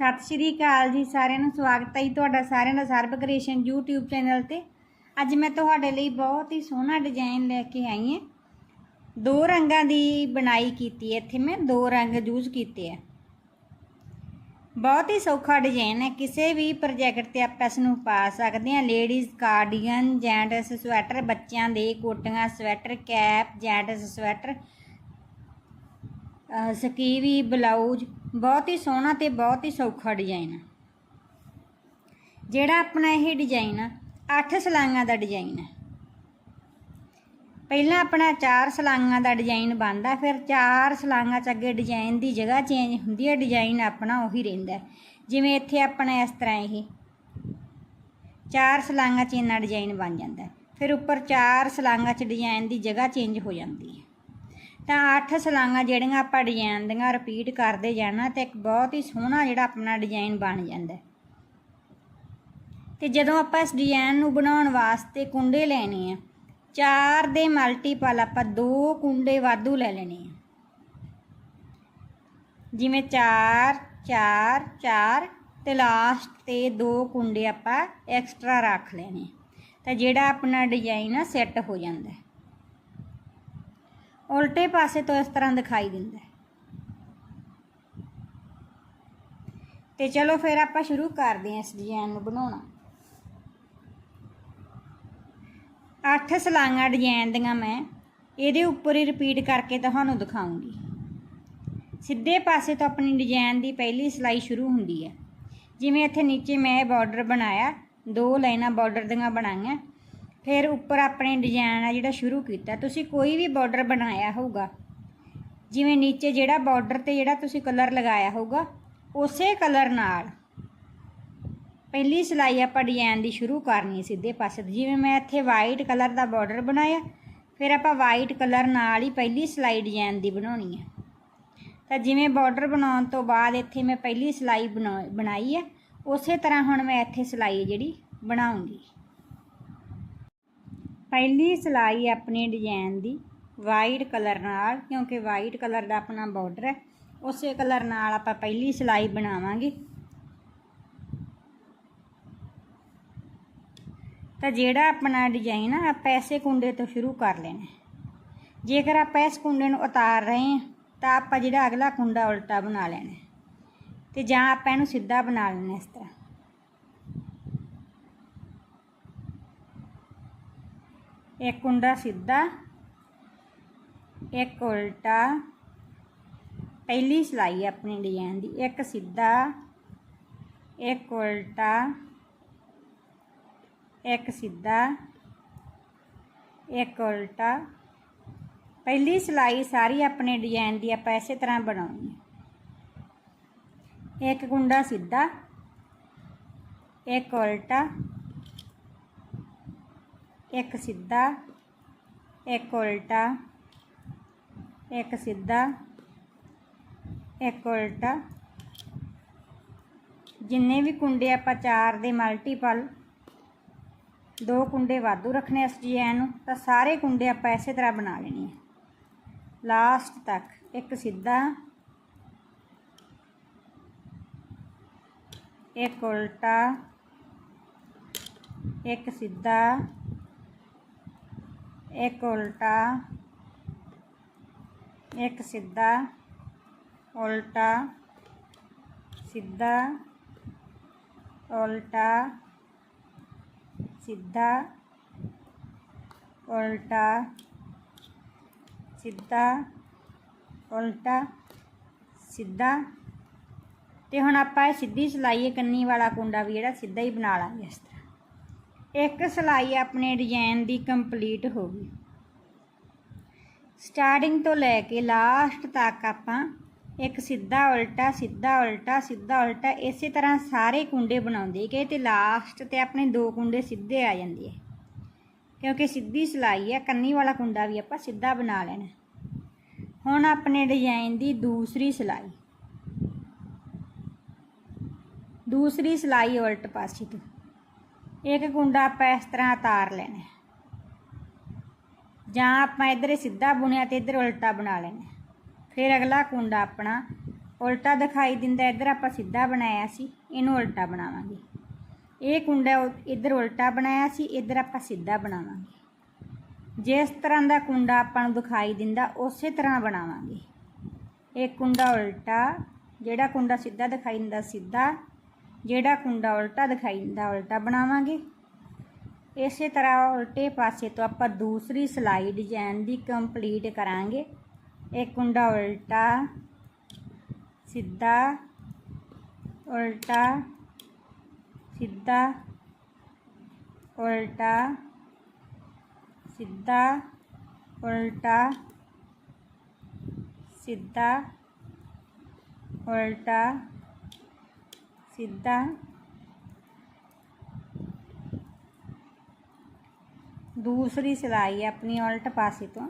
ਸਤਿ ਸ਼੍ਰੀ ਅਕਾਲ ਜੀ ਸਾਰਿਆਂ ਨੂੰ, ਸਵਾਗਤ ਹੈ ਜੀ ਤੁਹਾਡਾ ਸਾਰਿਆਂ ਦਾ ਸਰਬ ਕ੍ਰੀਏਸ਼ਨ YouTube ਚੈਨਲ ਤੇ। ਅੱਜ ਮੈਂ ਤੁਹਾਡੇ ਲਈ ਬਹੁਤ ਹੀ ਸੋਹਣਾ ਡਿਜ਼ਾਈਨ ਲੈ ਕੇ ਆਈ ਹਾਂ। ਦੋ ਰੰਗਾਂ ਦੀ ਬਣਾਈ ਕੀਤੀ ਹੈ, ਇੱਥੇ ਮੈਂ ਦੋ ਰੰਗ ਯੂਜ਼ ਕੀਤੇ ਆ। ਬਹੁਤ ਹੀ ਸੌਖਾ ਡਿਜ਼ਾਈਨ ਹੈ, ਕਿਸੇ ਵੀ ਪ੍ਰੋਜੈਕਟ ਤੇ ਆਪਾਂ ਇਸ ਨੂੰ ਪਾ ਸਕਦੇ ਹਾਂ। ਲੇਡੀਜ਼ ਕਾਰਡੀਗਨ ਜੈਂਟਸ ਸਵੈਟਰ ਬੱਚਿਆਂ ਦੇ ਕੋਟੀਆਂ sweater cap gents sweater skivvy blouse ਬਹੁਤ ਹੀ ਸੋਹਣਾ ਤੇ ਬਹੁਤ ਹੀ ਸੌਖਾ ਡਿਜ਼ਾਈਨ ਹੈ ਜਿਹੜਾ ਆਪਣਾ ਇਹ ਡਿਜ਼ਾਈਨ ਆ 8 ਸਲਾਈਆਂ ਦਾ ਡਿਜ਼ਾਈਨ ਹੈ ਪਹਿਲਾਂ ਆਪਣਾ 4 ਸਲਾਈਆਂ ਦਾ ਡਿਜ਼ਾਈਨ ਬਣਦਾ, ਫਿਰ 4 ਸਲਾਈਆਂ ਚ ਅੱਗੇ ਡਿਜ਼ਾਈਨ ਦੀ ਜਗ੍ਹਾ ਚੇਂਜ ਹੁੰਦੀ ਹੈ ਡਿਜ਼ਾਈਨ ਆਪਣਾ ਉਹੀ ਰਹਿੰਦਾ। ਜਿਵੇਂ ਇੱਥੇ ਆਪਣਾ ਇਸ ਤਰ੍ਹਾਂ ਇਹ। 4 ਸਲਾਈਆਂ ਚ ਇੰਨਾ ਡਿਜ਼ਾਈਨ ਬਣ ਜਾਂਦਾ। ਫਿਰ ਉੱਪਰ 4 ਸਲਾਈਆਂ ਚ ਡਿਜ਼ਾਈਨ ਦੀ ਜਗ੍ਹਾ ਚੇਂਜ ਹੋ ਜਾਂਦੀ ਹੈ ਤਾਂ 8 ਸਲਾਈਆਂ ਜਿਹੜੀਆਂ ਆਪਾਂ ਡਿਜ਼ਾਈਨ ਦੀਆਂ ਰਿਪੀਟ ਕਰਦੇ ਜਾਣਾ ਤੇ ਇੱਕ ਬਹੁਤ ਹੀ ਸੋਹਣਾ ਜਿਹੜਾ ਆਪਣਾ ਡਿਜ਼ਾਈਨ ਬਣ ਜਾਂਦਾ। ਹੈ। ਤੇ ਜਦੋਂ ਆਪਾਂ ਇਸ ਡਿਜ਼ਾਈਨ ਨੂੰ ਬਣਾਉਣ ਵਾਸਤੇ ਕੁੰਡੇ ਲੈਣੇ ਆ, ਚਾਰ ਦੇ ਮਲਟੀਪਲ ਆਪਾਂ ਦੋ ਕੁੰਡੇ ਵਾਧੂ ਲੈ ਲੈਣੇ ਆ। ਜਿਵੇਂ 4 4 4 ਤੇ ਲਾਸਟ ਤੇ ਦੋ ਕੁੰਡੇ ਆਪਾਂ ਐਕਸਟਰਾ ਰੱਖ ਲੈਣੇ ਤਾਂ ਜਿਹੜਾ ਆਪਣਾ ਡਿਜ਼ਾਈਨ ਆ ਸੈੱਟ ਹੋ ਜਾਂਦਾ। ਉਲਟੇ ਪਾਸੇ ਤੋਂ ਇਸ ਤਰ੍ਹਾਂ ਦਿਖਾਈ ਦਿੰਦਾ ਹੈ। ਤੇ ਚਲੋ ਫਿਰ ਆਪਾਂ ਸ਼ੁਰੂ ਕਰਦੇ ਹਾਂ ਇਸ ਡਿਜ਼ਾਈਨ ਨੂੰ ਬਣਾਉਣਾ। ਅੱਠ ਸਲਾਈਆਂ ਡਿਜ਼ਾਈਨ ਦੀਆਂ ਮੈਂ, ਇਹਦੇ ਉੱਪਰ ਹੀ ਰਿਪੀਟ ਕਰਕੇ ਤੁਹਾਨੂੰ ਦਿਖਾਉਂਗੀ। ਸਿੱਧੇ ਪਾਸੇ ਤੋਂ ਆਪਣੀ ਡਿਜ਼ਾਈਨ ਦੀ ਪਹਿਲੀ ਸਲਾਈ ਸ਼ੁਰੂ ਹੁੰਦੀ ਹੈ। ਜਿਵੇਂ ਇੱਥੇ ਨੀਚੇ ਮੈਂ ਬਾਰਡਰ ਬਣਾਇਆ, ਦੋ ਲਾਈਨਾਂ ਬਾਰਡਰ ਦੀਆਂ ਬਣਾਈਆਂ ਫਿਰ ਉੱਪਰ ਆਪਣੇ ਡਿਜ਼ਾਈਨ ਆ ਜਿਹੜਾ ਸ਼ੁਰੂ ਕੀਤਾ, ਤੁਸੀਂ ਕੋਈ ਵੀ ਬਾਰਡਰ ਬਣਾਇਆ ਹੋਊਗਾ, ਜਿਵੇਂ ਨੀਚੇ ਜਿਹੜਾ ਬਾਰਡਰ ਤੇ ਜਿਹੜਾ ਤੁਸੀਂ ਕਲਰ ਲਗਾਇਆ ਹੋਊਗਾ, ਉਸੇ ਕਲਰ ਨਾਲ ਪਹਿਲੀ ਸਿਲਾਈ ਆਪਾਂ ਡਿਜ਼ਾਈਨ ਦੀ ਸ਼ੁਰੂ ਕਰਨੀ ਸਿੱਧੇ ਪਾਸੇ ਤੋਂ। ਜਿਵੇਂ ਮੈਂ ਇੱਥੇ ਵਾਈਟ ਕਲਰ ਦਾ ਬਾਰਡਰ ਬਣਾਇਆ, ਫਿਰ ਆਪਾਂ ਵਾਈਟ ਕਲਰ ਨਾਲ ਹੀ ਪਹਿਲੀ ਸਿਲਾਈ ਡਿਜ਼ਾਈਨ ਦੀ ਬਣਾਉਣੀ ਹੈ ਤਾਂ ਜਿਵੇਂ ਬਾਰਡਰ ਬਣਾਉਣ ਤੋਂ ਬਾਅਦ ਇੱਥੇ ਮੈਂ ਪਹਿਲੀ ਸਿਲਾਈ ਬਣਾ, ਬਣਾਈ ਹੈ ਉਸੇ ਤਰ੍ਹਾਂ ਹੁਣ ਮੈਂ ਇੱਥੇ ਸਿਲਾਈ ਜਿਹੜੀ ਬਣਾਉਂਗੀ। ਪਹਿਲੀ ਸਿਲਾਈ ਆਪਣੇ ਡਿਜ਼ਾਈਨ ਦੀ ਵਾਈਟ ਕਲਰ ਨਾਲ, ਕਿਉਂਕਿ ਵਾਈਟ ਕਲਰ ਦਾ ਆਪਣਾ ਬਾਰਡਰ ਹੈ, ਉਸੇ ਕਲਰ ਨਾਲ ਆਪਾਂ ਪਹਿਲੀ ਸਿਲਾਈ ਬਣਾਵਾਂਗੇ ਤਾਂ ਜਿਹੜਾ ਆਪਣਾ ਡਿਜ਼ਾਈਨ ਆ, ਆਪਾਂ ਐਸੇ ਕੁੰਡੇ ਤੋਂ ਸ਼ੁਰੂ ਕਰ ਲੈਣਾ ਜੇਕਰ ਆਪਾਂ ਇਸ ਕੁੰਡੇ ਨੂੰ ਉਤਾਰ ਰਹੇ ਹਾਂ, ਤਾਂ ਆਪਾਂ ਜਿਹੜਾ ਅਗਲਾ ਕੁੰਡਾ ਉਲਟਾ ਬਣਾ ਲੈਣਾ ਹੈ। ਤੇ ਜਾਂ ਆਪਾਂ ਇਹਨੂੰ ਸਿੱਧਾ ਬਣਾ ਲੈਣਾ ਇਸ ਤਰ੍ਹਾਂ ਇੱਕ ਕੁੰਡਾ ਸਿੱਧਾ, ਇੱਕ ਉਲਟਾ। ਪਹਿਲੀ ਸਿਲਾਈ ਆਪਣੀ ਡਿਜ਼ਾਈਨ ਦੀ। ਇੱਕ ਸਿੱਧਾ, ਇੱਕ ਉਲਟਾ, ਇੱਕ ਸਿੱਧਾ, ਇੱਕ ਉਲਟਾ। ਪਹਿਲੀ ਸਿਲਾਈ ਸਾਰੀ ਆਪਣੇ ਡਿਜ਼ਾਈਨ ਦੀ ਆਪਾਂ ਇਸੇ ਤਰ੍ਹਾਂ ਬਣਾਉਣੀ ਹੈ। ਇੱਕ ਗੁੰਡਾ ਸਿੱਧਾ, ਇੱਕ ਉਲਟਾ ਇੱਕ ਸਿੱਧਾ, ਇੱਕ ਉਲਟਾ, ਇੱਕ ਸਿੱਧਾ, ਇੱਕ ਉਲਟਾ। ਜਿੰਨੇ ਵੀ ਕੁੰਡੇ ਆਪਾਂ ਚਾਰ ਦੇ ਮਲਟੀਪਲ ਦੋ ਕੁੰਡੇ ਵਾਧੂ ਰੱਖਣੇ ਇਸ ਡਿਜ਼ਾਈਨ ਨੂੰ, ਤਾਂ ਸਾਰੇ ਕੁੰਡੇ ਆਪਾਂ ਇਸੇ ਤਰ੍ਹਾਂ ਬਣਾ ਲੈਣੇ ਆ। ਲਾਸਟ ਤੱਕ, ਇੱਕ ਸਿੱਧਾ, ਇੱਕ ਉਲਟਾ, ਇੱਕ ਸਿੱਧਾ ਇੱਕ ਉਲਟਾ ਇੱਕ ਸਿੱਧਾ ਉਲਟਾ ਸਿੱਧਾ ਉਲਟਾ ਸਿੱਧਾ ਉਲਟਾ ਸਿੱਧਾ ਉਲਟਾ ਸਿੱਧਾ ਤੇ ਹੁਣ ਆਪਾਂ ਇਹ ਸਿੱਧੀ ਸਿਲਾਈ ਕੰਨੀ ਵਾਲਾ ਕੁੰਡਾ ਵੀ ਜਿਹੜਾ ਸਿੱਧਾ ਹੀ ਬਣਾ ਲਾਂਗੇ ਇਸ ਤਰ੍ਹਾਂ ਇੱਕ ਸਿਲਾਈ ਆਪਣੇ ਡਿਜ਼ਾਈਨ ਦੀ ਕੰਪਲੀਟ ਹੋ ਗਈ। ਸਟਾਰਟਿੰਗ ਤੋਂ ਲੈ ਕੇ ਲਾਸਟ ਤੱਕ ਆਪਾਂ ਇੱਕ ਸਿੱਧਾ ਉਲਟਾ ਸਿੱਧਾ ਉਲਟਾ ਸਿੱਧਾ ਉਲਟਾ ਇਸੇ ਤਰ੍ਹਾਂ ਸਾਰੇ ਕੁੰਡੇ ਬਣਾਉਂਦੇ ਗਏ ਤੇ ਲਾਸਟ ਤੇ ਆਪਣੇ ਦੋ ਕੁੰਡੇ ਸਿੱਧੇ ਆ ਜਾਂਦੇ ਆ। ਕਿਉਂਕਿ ਸਿੱਧੀ ਸਿਲਾਈ ਹੈ ਕੰਨੀ ਵਾਲਾ ਕੁੰਡਾ ਵੀ ਆਪਾਂ ਸਿੱਧਾ ਬਣਾ ਲੈਣਾ। ਹੁਣ ਆਪਣੇ ਡਿਜ਼ਾਈਨ ਦੀ ਦੂਸਰੀ ਸਿਲਾਈ। ਦੂਸਰੀ ਸਿਲਾਈ ਉਲਟ ਪਾਸੇ ਤੋਂ। ਇੱਕ ਕੁੰਡਾ ਆਪਾਂ ਇਸ ਤਰ੍ਹਾਂ ਤਾਰ ਲੈਣਾ ਜਾਂ ਆਪਾਂ ਇੱਧਰ ਸਿੱਧਾ ਬੁਣਿਆ ਤੇ ਇੱਧਰ ਉਲਟਾ ਬਣਾ ਲੈਣਾ ਫਿਰ ਅਗਲਾ ਕੁੰਡਾ ਆਪਣਾ ਉਲਟਾ ਦਿਖਾਈ ਦਿੰਦਾ, ਇੱਧਰ ਆਪਾਂ ਸਿੱਧਾ ਬਣਾਇਆ ਸੀ, ਇਹਨੂੰ ਉਲਟਾ ਬਣਾਵਾਂਗੇ। ਇਹ ਕੁੰਡਾ ਉ- ਇੱਧਰ ਉਲਟਾ ਬਣਾਇਆ ਸੀ, ਇੱਧਰ ਆਪਾਂ ਸਿੱਧਾ ਬਣਾਵਾਂਗੇ। ਜਿਸ ਤਰ੍ਹਾਂ ਦਾ ਕੁੰਡਾ ਆਪਾਂ ਨੂੰ ਦਿਖਾਈ ਦਿੰਦਾ, ਉਸੇ ਤਰ੍ਹਾਂ ਬਣਾਵਾਂਗੇ। ਇਹ ਕੁੰਡਾ ਉਲਟਾ, ਜਿਹੜਾ ਕੁੰਡਾ ਸਿੱਧਾ ਦਿਖਾਈ ਦਿੰਦਾ, ਸਿੱਧਾ ਜਿਹੜਾ ਕੁੰਡਾ ਉਲਟਾ ਦਿਖਾਈ ਦਿੰਦਾ, ਉਲਟਾ ਬਣਾਵਾਂਗੇ। ਇਸੇ ਤਰ੍ਹਾਂ ਉਲਟੇ ਪਾਸੇ ਤੋਂ ਆਪਾਂ ਦੂਸਰੀ ਸਿਲਾਈ ਡਿਜ਼ਾਈਨ ਦੀ ਕੰਪਲੀਟ ਕਰਾਂਗੇ। ਇਹ ਕੁੰਡਾ ਉਲਟਾ, ਸਿੱਧਾ ਉਲਟਾ ਸਿੱਧਾ ਉਲਟਾ ਸਿੱਧਾ ਉਲਟਾ ਸਿੱਧਾ, ਉਲਟਾ। ਸਿੱਧਾ ਦੂਸਰੀ ਸਿਲਾਈ ਆਪਣੀ ਉਲਟ ਪਾਸੇ ਤੋਂ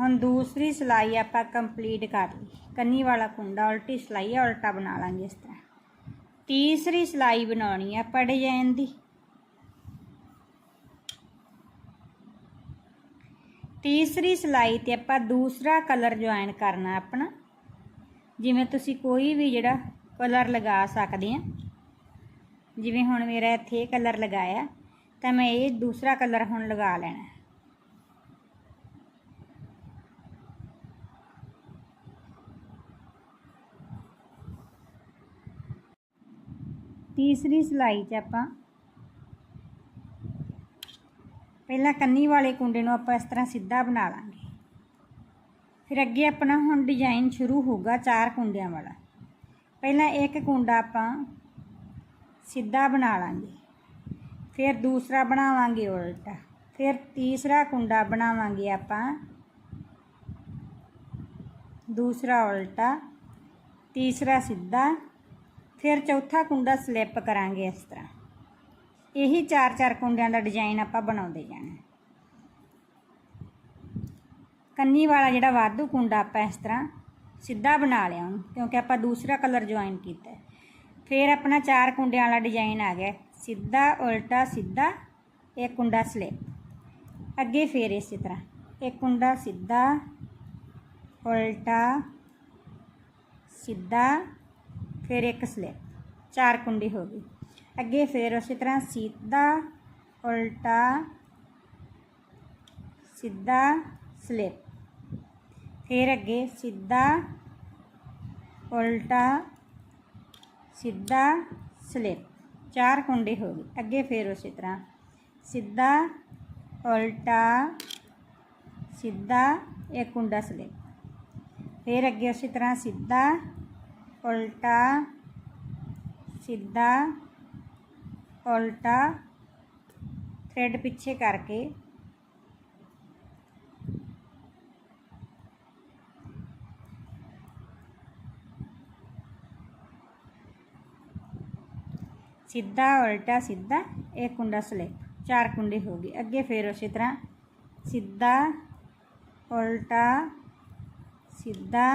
ਹੁਣ ਦੂਸਰੀ ਸਿਲਾਈ ਆਪਾਂ ਕੰਪਲੀਟ ਕਰ ਲਈ ਕੰਨੀ ਵਾਲਾ ਕੁੰਡਾ ਉਲਟੀ ਸਿਲਾਈ ਹੈ ਉਲਟਾ ਬਣਾ ਲਾਂਗੇ ਇਸ ਤਰ੍ਹਾਂ ਤੀਸਰੀ ਸਿਲਾਈ ਬਣਾਉਣੀ ਹੈ ਆਪਾਂ ਡਿਜ਼ਾਈਨ ਦੀ ਤੀਸਰੀ ਸਿਲਾਈ ਤੇ ਆਪਾਂ ਦੂਸਰਾ ਕਲਰ ਜੁਆਇਨ ਕਰਨਾ ਆਪਣਾ। ਜਿਵੇਂ ਤੁਸੀਂ ਕੋਈ ਵੀ ਜਿਹੜਾ ਕਲਰ ਲਗਾ ਸਕਦੇ ਆ। ਜਿਵੇਂ ਹੁਣ ਮੇਰਾ ਇੱਥੇ ਕਲਰ ਲਗਾਇਆ, ਤਾਂ ਮੈਂ ਇਹ ਦੂਸਰਾ ਕਲਰ ਹੁਣ ਲਗਾ ਲੈਣਾ। ਤੀਸਰੀ ਸਿਲਾਈ 'ਚ ਆਪਾਂ ਪਹਿਲਾਂ ਕੰਨੀ ਵਾਲੇ ਕੁੰਡੇ ਨੂੰ ਆਪਾਂ ਇਸ ਤਰ੍ਹਾਂ ਸਿੱਧਾ ਬਣਾ ਲਾਂਗੇ। ਫਿਰ ਅੱਗੇ ਆਪਣਾ ਹੁਣ ਡਿਜ਼ਾਈਨ ਸ਼ੁਰੂ ਹੋਊਗਾ ਚਾਰ ਕੁੰਡਿਆਂ ਵਾਲਾ। ਪਹਿਲਾਂ ਇੱਕ ਕੁੰਡਾ ਆਪਾਂ ਸਿੱਧਾ ਬਣਾ ਲਾਂਗੇ। ਫਿਰ ਦੂਸਰਾ ਬਣਾਵਾਂਗੇ ਉਲਟਾ। ਫਿਰ ਤੀਸਰਾ ਕੁੰਡਾ ਬਣਾਵਾਂਗੇ ਆਪਾਂ ਦੂਸਰਾ ਉਲਟਾ, ਤੀਸਰਾ ਸਿੱਧਾ। ਫਿਰ ਚੌਥਾ ਕੁੰਡਾ ਸਲਿੱਪ ਕਰਾਂਗੇ ਇਸ ਤਰ੍ਹਾਂ। ਇਹੀ ਚਾਰ ਚਾਰ ਕੁੰਡਿਆਂ ਦਾ ਡਿਜ਼ਾਈਨ ਆਪਾਂ ਬਣਾਉਂਦੇ ਜਾਣਾ। ਕੰਨੀ ਵਾਲਾ ਜਿਹੜਾ ਵਾਧੂ ਕੁੰਡਾ ਆਪਾਂ ਇਸ ਤਰ੍ਹਾਂ ਸਿੱਧਾ ਬਣਾ ਲਿਆ ਉਹਨੂੰ, ਕਿਉਂਕਿ ਆਪਾਂ ਦੂਸਰਾ ਕਲਰ ਜੁਆਇਨ ਕੀਤਾ। ਫਿਰ ਆਪਣਾ ਚਾਰ ਕੁੰਡਿਆਂ ਵਾਲਾ ਡਿਜ਼ਾਈਨ ਆ ਗਿਆ। ਸਿੱਧਾ, ਉਲਟਾ, ਸਿੱਧਾ, ਇੱਕ ਕੁੰਡਾ ਸਲਿੱਪ ਅੱਗੇ ਫਿਰ ਇਸੇ ਤਰ੍ਹਾਂ, ਇੱਕ ਕੁੰਡਾ ਸਿੱਧਾ, ਉਲਟਾ, ਸਿੱਧਾ, ਫਿਰ ਇੱਕ ਸਲਿੱਪ ਚਾਰ ਕੁੰਡੀ ਹੋ ਗਈ ਅੱਗੇ ਫਿਰ ਉਸੇ ਤਰ੍ਹਾਂ ਸਿੱਧਾ, ਉਲਟਾ, ਸਿੱਧਾ, ਸਲਿੱਪ। ਫਿਰ ਅੱਗੇ ਸਿੱਧਾ, ਉਲਟਾ, ਸਿੱਧਾ, ਸਲਿੱਪ। ਚਾਰ ਕੁੰਡੇ ਹੋ ਗਏ। ਅੱਗੇ ਫਿਰ ਉਸੇ ਤਰ੍ਹਾਂ ਸਿੱਧਾ, ਉਲਟਾ, ਸਿੱਧਾ ਇੱਕ ਕੁੰਡਾ ਸਲਿੱਪ। ਫਿਰ ਅੱਗੇ ਉਸੇ ਤਰ੍ਹਾਂ ਸਿੱਧਾ, ਉਲਟਾ, ਸਿੱਧਾ ਉਲਟਾ ਥ੍ਰੈਡ ਪਿੱਛੇ ਕਰਕੇ। ਸਿੱਧਾ, ਉਲਟਾ, ਸਿੱਧਾ, ਇਹ ਕੁੰਡਾ ਸਲਿੱਪ ਚਾਰ ਕੁੰਡੇ ਹੋ ਗਏ। ਅੱਗੇ ਫਿਰ ਉਸੇ ਤਰ੍ਹਾਂ ਸਿੱਧਾ, ਉਲਟਾ, ਸਿੱਧਾ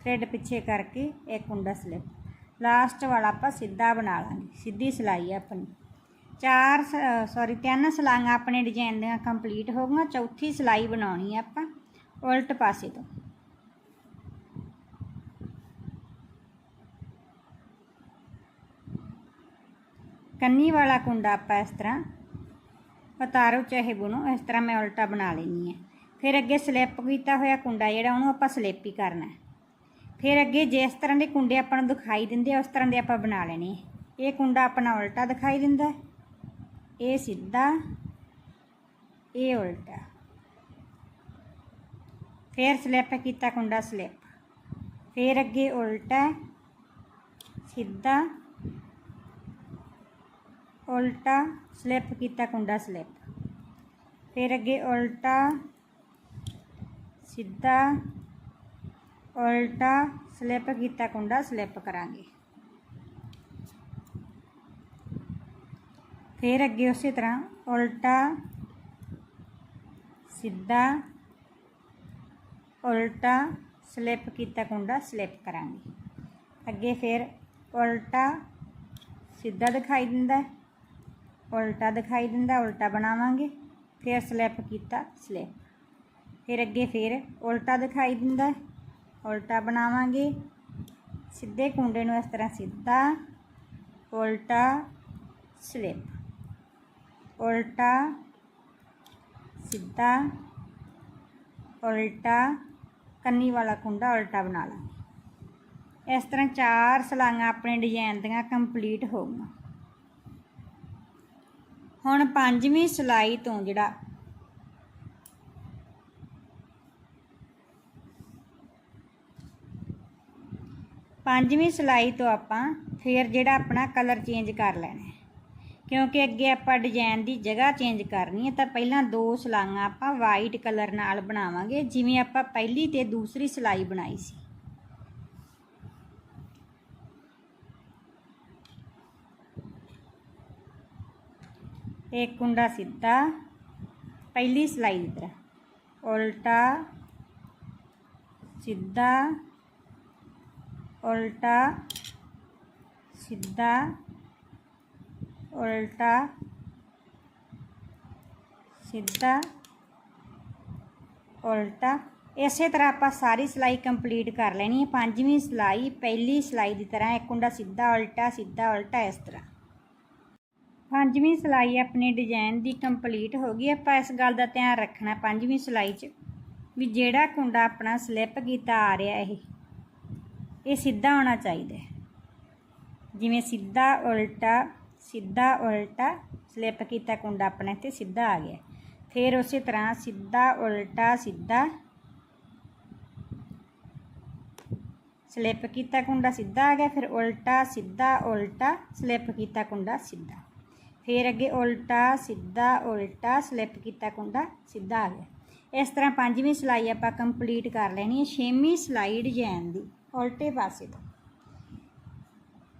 ਥ੍ਰੈਡ ਪਿੱਛੇ ਕਰਕੇ ਇਹ ਕੁੰਡਾ ਸਲਿੱਪ ਲਾਸਟ ਵਾਲਾ ਆਪਾਂ ਸਿੱਧਾ ਬਣਾ ਲਾਂਗੇ। ਸਿੱਧੀ ਸਿਲਾਈ ਹੈ ਆਪਣੀ। ਚਾਰ ਸੌਰੀ ਤਿੰਨ ਸਲਾਈਆਂ ਆਪਣੇ ਡਿਜ਼ਾਈਨ ਦੀਆਂ ਕੰਪਲੀਟ ਹੋ ਗਈਆਂ। ਚੌਥੀ ਸਿਲਾਈ ਬਣਾਉਣੀ ਹੈ ਆਪਾਂ, ਉਲਟ ਪਾਸੇ ਤੋਂ। ਕੰਨੀ ਵਾਲਾ ਕੁੰਡਾ ਆਪਾਂ ਇਸ ਤਰ੍ਹਾਂ, ਉਤਾਰੋ ਚਾਹੇ ਬੁਣੋ, ਇਸ ਤਰ੍ਹਾਂ ਮੈਂ ਉਲਟਾ ਬਣਾ ਲੈਣੀ ਹੈ ਫਿਰ ਅੱਗੇ ਸਲਿੱਪ ਕੀਤਾ ਹੋਇਆ ਕੁੰਡਾ ਜਿਹੜਾ, ਉਹਨੂੰ ਆਪਾਂ ਸਲਿੱਪ ਹੀ ਕਰਨਾ। ਫਿਰ ਅੱਗੇ ਜਿਸ ਤਰ੍ਹਾਂ ਦੇ ਕੁੰਡੇ ਆਪਾਂ ਨੂੰ ਦਿਖਾਈ ਦਿੰਦੇ ਆ, ਉਸ ਤਰ੍ਹਾਂ ਦੇ ਆਪਾਂ ਬਣਾ ਲੈਣੇ ਇਹ ਕੁੰਡਾ ਆਪਣਾ ਉਲਟਾ ਦਿਖਾਈ ਦਿੰਦਾ। ਹੈ। ਇਹ ਸਿੱਧਾ ਇਹ ਉਲਟਾ। ਫਿਰ ਸਲਿੱਪ ਕੀਤਾ ਕੁੰਡਾ ਸਲਿੱਪ ਫਿਰ ਅੱਗੇ ਉਲਟਾ, ਸਿੱਧਾ, ਉਲਟਾ ਸਲਿੱਪ ਕੀਤਾ ਕੁੰਡਾ ਸਲਿੱਪ ਫਿਰ ਅੱਗੇ ਉਲਟਾ, ਸਿੱਧਾ, ਉਲਟਾ ਸਲਿੱਪ ਕੀਤਾ ਕੁੰਡਾ ਸਲਿੱਪ ਕਰਾਂਗੇ। ਫਿਰ ਅੱਗੇ ਉਸੇ ਤਰ੍ਹਾਂ ਉਲਟਾ, ਸਿੱਧਾ, ਉਲਟਾ ਸਲਿੱਪ ਕੀਤਾ ਕੁੰਡਾ ਸਲਿੱਪ ਕਰਾਂਗੇ। ਅੱਗੇ ਫਿਰ ਉਲਟਾ, ਸਿੱਧਾ ਦਿਖਾਈ ਦਿੰਦਾ ਉਲਟਾ ਦਿਖਾਈ ਦਿੰਦਾ, ਉਲਟਾ ਬਣਾਵਾਂਗੇ। ਫਿਰ ਸਲਿੱਪ ਕੀਤਾ ਸਲਿੱਪ ਫਿਰ ਅੱਗੇ ਫਿਰ ਉਲਟਾ ਦਿਖਾਈ ਦਿੰਦਾ ਉਲਟਾ ਬਣਾਵਾਂਗੇ। ਸਿੱਧੇ ਕੁੰਡੇ ਨੂੰ ਇਸ ਤਰ੍ਹਾਂ ਸਿੱਧਾ, ਉਲਟਾ ਸਲਿੱਪ ਉਲਟਾ, ਸਿੱਧਾ, ਉਲਟਾ, ਕੰਨੀ ਵਾਲਾ ਕੁੰਡਾ ਉਲਟਾ ਬਣਾ ਲਾਂਗੇ ਇਸ ਤਰ੍ਹਾਂ ਚਾਰ ਸਲਾਈਆਂ ਆਪਣੇ ਡਿਜ਼ਾਈਨ ਦੀਆਂ ਕੰਪਲੀਟ ਹੋ ਗਈਆਂ। ਹੁਣ ਪੰਜਵੀਂ ਸਲਾਈ ਤੋਂ ਜਿਹੜਾ ਪੰਜਵੀਂ ਸਲਾਈ ਤੋਂ ਆਪਾਂ ਫਿਰ ਜਿਹੜਾ ਆਪਣਾ ਕਲਰ ਚੇਂਜ ਕਰ ਲੈਣਾ। ਕਿਉਂਕਿ ਅੱਗੇ ਆਪਾਂ ਡਿਜ਼ਾਈਨ ਦੀ ਜਗ੍ਹਾ ਚੇਂਜ ਕਰਨੀ ਹੈ, ਤਾਂ ਪਹਿਲਾਂ ਦੋ ਸਲਾਈਆਂ ਆਪਾਂ ਵਾਈਟ ਕਲਰ ਨਾਲ ਬਣਾਵਾਂਗੇ, ਜਿਵੇਂ ਆਪਾਂ ਪਹਿਲੀ ਤੇ ਦੂਸਰੀ ਸਲਾਈ ਬਣਾਈ ਸੀ। ਇੱਕ ਕੁੰਡਾ ਸਿੱਧਾ, ਪਹਿਲੀ ਸਲਾਈ ਦੀ ਤਰ੍ਹਾਂ। ਉਲਟਾ, ਸਿੱਧਾ ਉਲਟਾ, ਸਿੱਧਾ ਉਲਟਾ, ਸਿੱਧਾ, ਉਲਟਾ। ਇਸੇ ਤਰ੍ਹਾਂ ਆਪਾਂ ਸਾਰੀ ਸਿਲਾਈ ਕੰਪਲੀਟ ਕਰ ਲੈਣੀ ਹੈ। ਪੰਜਵੀਂ ਸਿਲਾਈ, ਪਹਿਲੀ ਸਿਲਾਈ ਦੀ ਤਰ੍ਹਾਂ ਇੱਕ ਕੁੰਡਾ ਸਿੱਧਾ, ਉਲਟਾ ਸਿੱਧਾ, ਉਲਟਾ, ਇਸ ਤਰ੍ਹਾਂ। ਪੰਜਵੀਂ ਸਿਲਾਈ ਆਪਣੇ ਡਿਜ਼ਾਈਨ ਦੀ ਕੰਪਲੀਟ ਹੋ ਗਈ। ਆਪਾਂ ਇਸ ਗੱਲ ਦਾ ਧਿਆਨ ਰੱਖਣਾ ਪੰਜਵੀਂ ਸਿਲਾਈ 'ਚ ਵੀ ਜਿਹੜਾ ਕੁੰਡਾ ਆਪਣਾ ਸਲਿੱਪ ਕੀਤਾ ਆ ਰਿਹਾ ਇਹ ਇਹ ਸਿੱਧਾ ਹੋਣਾ ਚਾਹੀਦਾ ਜਿਵੇਂ ਸਿੱਧਾ, ਉਲਟਾ ਸਿੱਧਾ ਉਲਟਾ ਸਲਿੱਪ ਕੀਤਾ ਕੁੰਡਾ ਆਪਣੇ ਇੱਥੇ ਸਿੱਧਾ ਆ ਗਿਆ। ਫਿਰ ਉਸੇ ਤਰ੍ਹਾਂ ਸਿੱਧਾ ਉਲਟਾ ਸਿੱਧਾ ਸਲਿੱਪ ਕੀਤਾ ਕੁੰਡਾ ਸਿੱਧਾ ਆ ਗਿਆ, ਫਿਰ ਉਲਟਾ ਸਿੱਧਾ ਉਲਟਾ ਸਲਿੱਪ ਕੀਤਾ ਕੁੰਡਾ ਸਿੱਧਾ। ਫਿਰ ਅੱਗੇ ਉਲਟਾ ਸਿੱਧਾ ਉਲਟਾ ਸਲਿੱਪ ਕੀਤਾ ਕੁੰਡਾ ਸਿੱਧਾ ਆ ਗਿਆ। ਇਸ ਤਰ੍ਹਾਂ ਪੰਜਵੀਂ ਸਲਾਈ ਆਪਾਂ ਕੰਪਲੀਟ ਕਰ ਲੈਣੀ ਹੈ, ਛੇਵੀਂ ਸਲਾਈ ਡਿਜ਼ਾਈਨ ਦੀ, ਉਲਟੇ ਪਾਸੇ ਤੋਂ।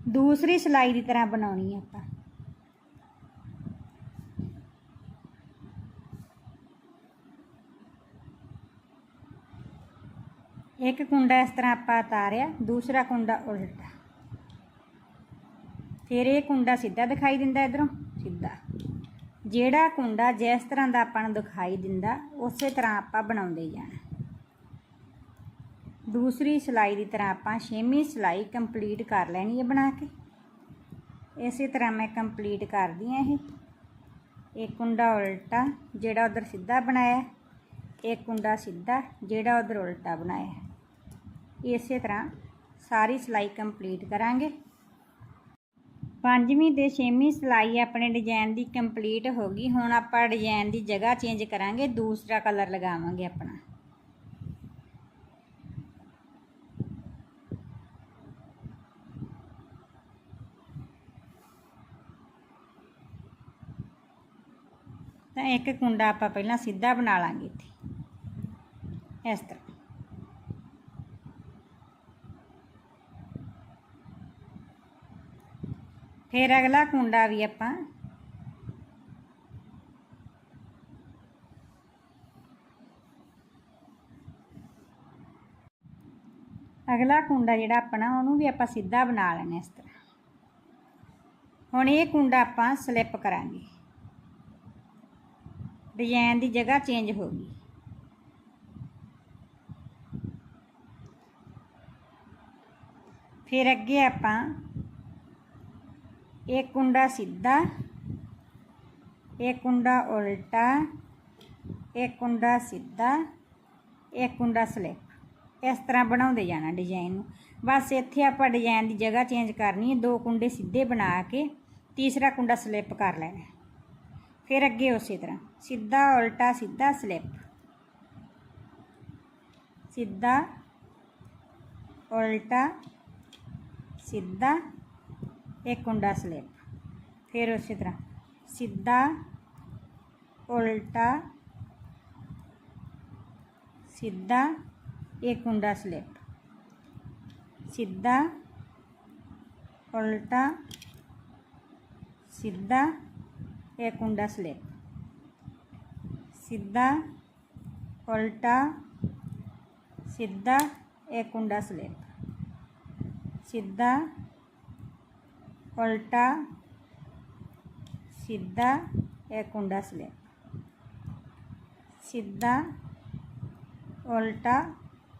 ਦੂਸਰੀ ਸਲਾਈ ਦੀ ਤਰ੍ਹਾਂ ਬਣਾਉਣੀ ਹੈ ਆਪਾਂ। ਇੱਕ ਕੁੰਡਾ ਇਸ ਤਰ੍ਹਾਂ ਆਪਾਂ ਉਤਾਰਿਆ ਦੂਸਰਾ ਕੁੰਡਾ ਉਲਟਾ। ਫਿਰ ਇਹ ਕੁੰਡਾ ਸਿੱਧਾ ਦਿਖਾਈ ਦਿੰਦਾ ਇਧਰੋਂ? ਸਿੱਧਾ। ਜਿਹੜਾ ਕੁੰਡਾ ਜਿਸ ਤਰ੍ਹਾਂ ਦਾ ਆਪਾਂ ਨੂੰ ਦਿਖਾਈ ਦਿੰਦਾ, ਉਸੇ ਤਰ੍ਹਾਂ ਆਪਾਂ ਬਣਾਉਂਦੇ ਜਾਣਾ। ਦੂਸਰੀ ਸਿਲਾਈ ਦੀ ਤਰ੍ਹਾਂ ਆਪਾਂ ਛੇਵੀਂ ਸਿਲਾਈ ਕੰਪਲੀਟ ਕਰ ਲੈਣੀ ਹੈ ਬਣਾ ਕੇ। ਇਸੇ ਤਰ੍ਹਾਂ ਮੈਂ ਕੰਪਲੀਟ ਕਰਦੀ ਹਾਂ ਇਹ। ਇੱਕ ਕੁੰਡਾ ਉਲਟਾ, ਜਿਹੜਾ ਉਧਰ ਸਿੱਧਾ ਬਣਾਇਆ। ਇੱਕ ਕੁੰਡਾ ਸਿੱਧਾ, ਜਿਹੜਾ ਉਧਰ ਉਲਟਾ ਬਣਾਇਆ। ਇਸੇ ਤਰ੍ਹਾਂ ਸਾਰੀ ਸਿਲਾਈ ਕੰਪਲੀਟ ਕਰਾਂਗੇ। ਪੰਜਵੀਂ ਤੇ ਛੇਵੀਂ ਸਿਲਾਈ ਆਪਣੇ ਡਿਜ਼ਾਈਨ ਦੀ ਕੰਪਲੀਟ ਹੋ ਗਈ। ਹੁਣ ਆਪਾਂ ਡਿਜ਼ਾਈਨ ਦੀ ਜਗ੍ਹਾ ਚੇਂਜ ਕਰਾਂਗੇ, ਦੂਸਰਾ ਕਲਰ ਲਗਾਵਾਂਗੇ ਆਪਣਾ। ਤਾਂ ਇੱਕ ਕੁੰਡਾ ਆਪਾਂ ਪਹਿਲਾਂ ਸਿੱਧਾ ਬਣਾ ਲਾਂਗੇ ਇੱਥੇ। ਇਸ ਤਰ੍ਹਾਂ। ਫਿਰ ਅਗਲਾ ਕੁੰਡਾ ਵੀ ਆਪਾਂ ਅਗਲਾ ਕੁੰਡਾ ਜਿਹੜਾ ਆਪਣਾ, ਉਹਨੂੰ ਵੀ ਆਪਾਂ ਸਿੱਧਾ ਬਣਾ ਲੈਣਾ ਇਸ ਤਰ੍ਹਾਂ। ਹੁਣ ਇਹ ਕੁੰਡਾ ਆਪਾਂ ਸਲਿੱਪ ਕਰਾਂਗੇ। ਡਿਜ਼ਾਈਨ ਦੀ ਜਗ੍ਹਾ ਚੇਂਜ ਹੋ ਗਈ। ਫਿਰ ਅੱਗੇ ਆਪਾਂ ਇੱਕ ਕੁੰਡਾ ਸਿੱਧਾ ਇੱਕ ਕੁੰਡਾ ਉਲਟਾ ਇੱਕ ਕੁੰਡਾ ਸਿੱਧਾ ਇੱਕ ਕੁੰਡਾ ਸਲਿੱਪ। ਇਸ ਤਰ੍ਹਾਂ ਬਣਾਉਂਦੇ ਜਾਣਾ ਡਿਜ਼ਾਈਨ ਨੂੰ। ਬਸ ਇੱਥੇ ਆਪਾਂ ਡਿਜ਼ਾਈਨ ਦੀ ਜਗ੍ਹਾ ਚੇਂਜ ਕਰਨੀ ਹੈ। ਦੋ ਕੁੰਡੇ ਸਿੱਧੇ ਬਣਾ ਕੇ ਤੀਸਰਾ ਕੁੰਡਾ ਸਲਿੱਪ ਕਰ ਲੈਣਾ ਫਿਰ ਅੱਗੇ ਉਸੇ ਤਰ੍ਹਾਂ। ਸਿੱਧਾ, ਉਲਟਾ, ਸਿੱਧਾ, ਸਲਿੱਪ। ਸਿੱਧਾ, ਉਲਟਾ, ਸਿੱਧਾ ਇੱਕ ਕੁੰਡਾ ਸਲਿੱਪ ਫਿਰ ਉਸੇ ਤਰ੍ਹਾਂ ਸਿੱਧਾ ਉਲਟਾ ਸਿੱਧਾ ਇੱਕ ਕੁੰਡਾ ਸਲਿੱਪ ਸਿੱਧਾ ਉਲਟਾ ਸਿੱਧਾ ਇੱਕ ਕੁੰਡਾ ਸਲਿੱਪ ਸਿੱਧਾ ਉਲਟਾ ਸਿੱਧਾ ਇੱਕ ਕੁੰਡਾ ਸਲਿੱਪ ਸਿੱਧਾ ਉਲਟਾ, ਸਿੱਧਾ, ਇਹ ਕੁੰਡਾ ਸਲਿਪ ਸਿੱਧਾ, ਉਲਟਾ,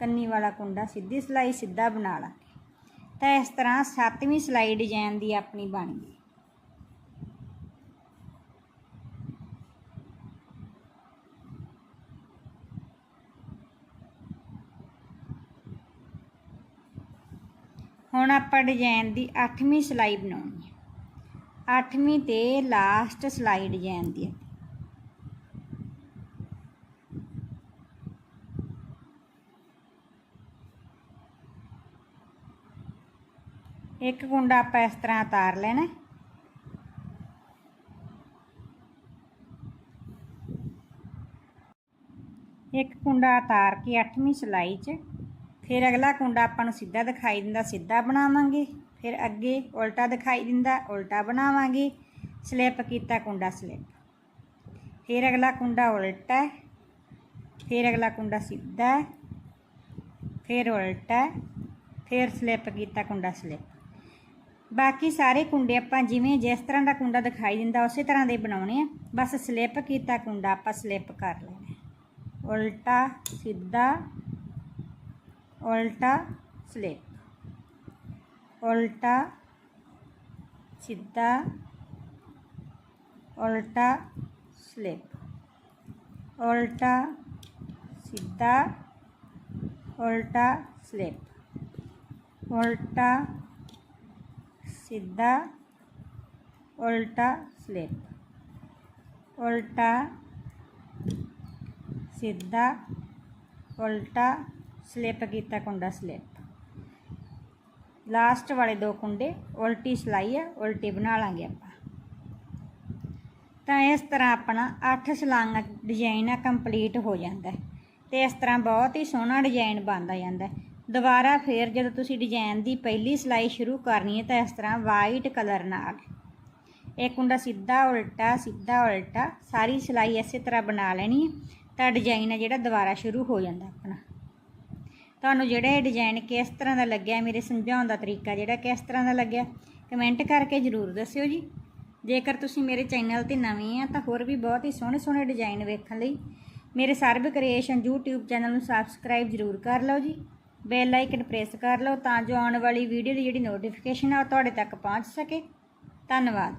ਕੰਨੀ ਵਾਲਾ ਕੁੰਡਾ, ਸਿੱਧੀ ਸਿਲਾਈ ਸਿੱਧਾ ਬਣਾ ਲਾਂਗੇ। ਤਾਂ ਇਸ ਤਰ੍ਹਾਂ ਸੱਤਵੀਂ ਸਿਲਾਈ ਡਿਜ਼ਾਈਨ ਦੀ ਆਪਣੀ ਬਣ ਗਈ। ਹੁਣ ਆਪਾਂ ਡਿਜ਼ਾਈਨ ਦੀ 8ਵੀਂ ਸਿਲਾਈ ਬਣਾਉਣੀ ਹੈ। 8ਵੀਂ ਤੇ ਲਾਸਟ ਸਿਲਾਈ ਡਿਜ਼ਾਈਨ ਦੀ। ਹੈ ਇੱਕ ਕੁੰਡਾ ਆਪਾਂ ਇਸ ਤਰ੍ਹਾਂ ਉਤਾਰ ਲੈਣਾ ਇੱਕ ਕੁੰਡਾ ਉਤਾਰ ਕੇ 8ਵੀਂ ਸਿਲਾਈ 'ਚ ਫਿਰ ਅਗਲਾ ਕੁੰਡਾ ਆਪਾਂ ਨੂੰ ਸਿੱਧਾ ਦਿਖਾਈ ਦਿੰਦਾ, ਸਿੱਧਾ ਬਣਾਵਾਂਗੇ। ਫਿਰ ਅੱਗੇ ਉਲਟਾ ਦਿਖਾਈ ਦਿੰਦਾ, ਉਲਟਾ ਬਣਾਵਾਂਗੇ। ਸਲਿੱਪ ਕੀਤਾ ਕੁੰਡਾ ਸਲਿੱਪ। ਫਿਰ ਅਗਲਾ ਕੁੰਡਾ ਉਲਟਾ ਫਿਰ ਅਗਲਾ ਕੁੰਡਾ ਸਿੱਧਾ ਫਿਰ ਉਲਟਾ ਫਿਰ ਸਲਿੱਪ ਕੀਤਾ ਕੁੰਡਾ ਸਲਿੱਪ। ਬਾਕੀ ਸਾਰੇ ਕੁੰਡੇ ਆਪਾਂ ਜਿਵੇਂ ਜਿਸ ਤਰ੍ਹਾਂ ਦਾ ਕੁੰਡਾ ਦਿਖਾਈ ਦਿੰਦਾ, ਉਸੇ ਤਰ੍ਹਾਂ ਦੇ ਬਣਾਉਣੇ ਆ। ਬਸ ਸਲਿੱਪ ਕੀਤਾ ਕੁੰਡਾ ਆਪਾਂ ਸਲਿੱਪ ਕਰ ਲੈਣਾ ਉਲਟਾ, ਸਿੱਧਾ ਉਲਟਾ ਸਲਿੱਪ ਉਲਟਾ ਸਿੱਧਾ ਉਲਟਾ ਸਲਿੱਪ ਉਲਟਾ ਸਿੱਧਾ ਉਲਟਾ ਸਲਿੱਪ ਉਲਟਾ ਸਿੱਧਾ ਉਲਟਾ ਸਲਿੱਪ ਉਲਟਾ ਸਿੱਧਾ ਉਲਟਾ ਸਲਿੱਪ ਕੀਤਾ ਕੁੰਡਾ ਸਲਿੱਪ। ਲਾਸਟ ਵਾਲੇ ਦੋ ਕੁੰਡੇ ਉਲਟੀ ਸਿਲਾਈ ਆ, ਉਲਟੀ ਬਣਾ ਲਾਂਗੇ ਆਪਾਂ। ਤਾਂ ਇਸ ਤਰ੍ਹਾਂ ਆਪਣਾ 8 ਸਲਾਂਗਾ ਡਿਜ਼ਾਈਨ ਆ ਕੰਪਲੀਟ ਹੋ ਜਾਂਦਾ ਹੈ ਤੇ ਇਸ ਤਰ੍ਹਾਂ ਬਹੁਤ ਹੀ ਸੋਹਣਾ ਡਿਜ਼ਾਈਨ ਬਣਦਾ ਜਾਂਦਾ ਦੁਬਾਰਾ ਫੇਰ ਜਦੋਂ ਤੁਸੀਂ ਡਿਜ਼ਾਈਨ ਦੀ ਪਹਿਲੀ ਸਿਲਾਈ ਸ਼ੁਰੂ ਕਰਨੀ ਹੈ ਤਾਂ ਇਸ ਤਰ੍ਹਾਂ ਵਾਈਟ ਕਲਰ ਨਾਲ। ਇਹ ਕੁੰਡਾ ਸਿੱਧਾ, ਉਲਟਾ ਸਿੱਧਾ, ਉਲਟਾ ਸਾਰੀ ਸਿਲਾਈ ਇਸੇ ਤਰ੍ਹਾਂ ਬਣਾ ਲੈਣੀ ਹੈ ਤਾਂ ਡਿਜ਼ਾਈਨ ਹੈ ਜਿਹੜਾ ਦੁਬਾਰਾ ਸ਼ੁਰੂ ਹੋ ਜਾਂਦਾ ਆਪਣਾ। ਤੁਹਾਨੂੰ ਜਿਹੜਾ ਇਹ ਡਿਜ਼ਾਈਨ ਕਿਸ ਤਰ੍ਹਾਂ ਦਾ ਲੱਗਿਆ, ਮੇਰੇ ਸਮਝਾਉਣ ਦਾ ਤਰੀਕਾ ਜਿਹੜਾ ਕਿਸ ਤਰ੍ਹਾਂ ਦਾ ਲੱਗਿਆ ਕਮੈਂਟ ਕਰਕੇ ਜ਼ਰੂਰ ਦੱਸਿਓ ਜੀ। ਜੇਕਰ ਤੁਸੀਂ ਮੇਰੇ ਚੈਨਲ ਤੇ ਨਵੇਂ ਆ, ਤਾਂ ਹੋਰ ਵੀ ਬਹੁਤ ਹੀ ਸੋਹਣੇ ਸੋਹਣੇ ਡਿਜ਼ਾਈਨ ਵੇਖਣ ਲਈ ਮੇਰੇ ਸਰਬ ਕ੍ਰੀਏਸ਼ਨ YouTube ਚੈਨਲ ਨੂੰ ਸਬਸਕ੍ਰਾਈਬ ਜ਼ਰੂਰ ਕਰ ਲਓ ਜੀ। ਬੈਲ ਆਈਕਨ ਪ੍ਰੈਸ ਕਰ ਲਓ ਤਾਂ ਜੋ ਆਉਣ ਵਾਲੀ ਵੀਡੀਓ ਦੀ ਜਿਹੜੀ ਨੋਟੀਫਿਕੇਸ਼ਨ ਆ ਉਹ ਤੁਹਾਡੇ ਤੱਕ ਪਹੁੰਚ ਸਕੇ। ਧੰਨਵਾਦ।